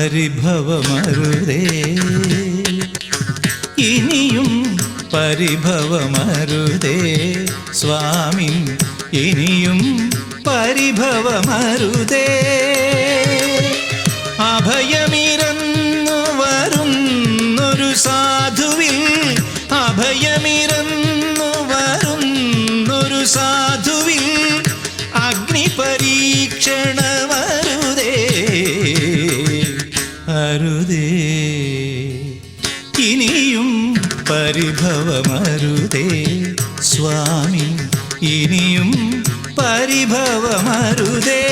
പരിഭവമരുതേ. ഇനിയും പരിഭവമരുതേ. സ്വാമി ഇനിയും പരിഭവമരുതേ. അഭയമിരന്നു വരുന്നൊരു സാധുവിൽ അഭയമിരന്നു വരുന്നൊരു സാധുവിൽ അഗ്നി പരിഭവമരുതേ സ്വാമി ഇനിയും പരിഭവമരുതേ.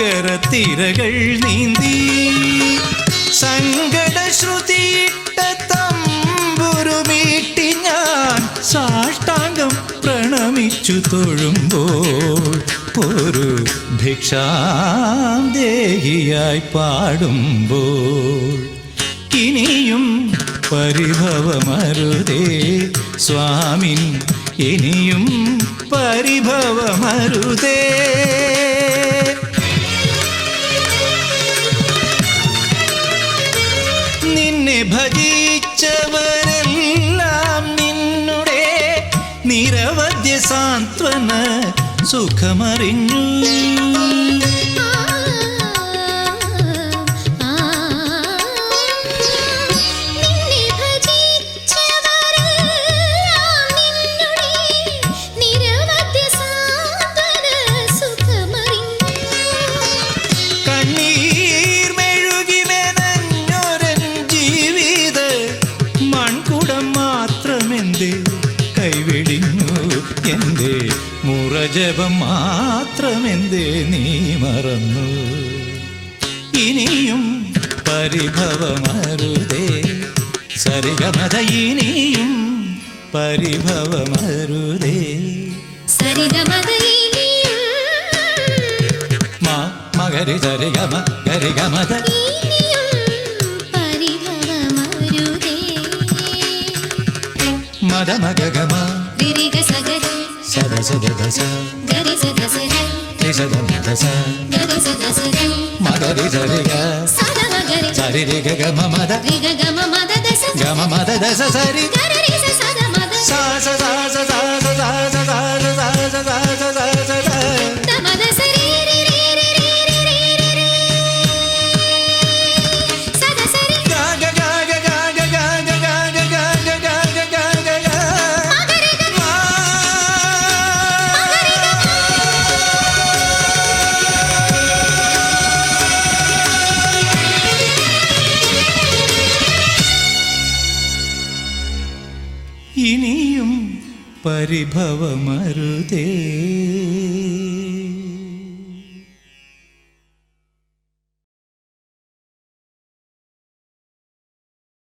ഹരിരാഗസാഗര തിരകൾ നീന്തി. സങ്കടശ്രുതിയിട്ട തമ്പുരുമീട്ടി ഞാൻ സാഷ്ടാംഗം പ്രണമിച്ചു തൊഴുമ്പോൾ. ഒരു ഭിക്ഷാദേഹിയായി പാടുമ്പോൾ. ഇനിയും പരിഭവമരുതേ സ്വാമിൻ ഇനിയും പരിഭവമരുതേ. ഭജിച്ചവരെല്ലാം നിന്നുടെ നിരവധ്യ സാന്ത്വന സുഖമറിഞ്ഞു. കണ്ണീർ കൈവിടിഞ്ഞു എന്തേ? മുറജപം മാത്രമെന്തേ? നീ മറന്നു. ഇനിയും പരിഭവമരുതേ. സരിഗമത ഇനിയും പരിഭവമരുതേ. സരിഗമത മാ മകരി സരിഗമ ഗരിഗമത. മദമഗമ సద సద దశ గరి సరి రిగ గమ దశ. సరి. ഇനിയും പരിഭവമരുതേ.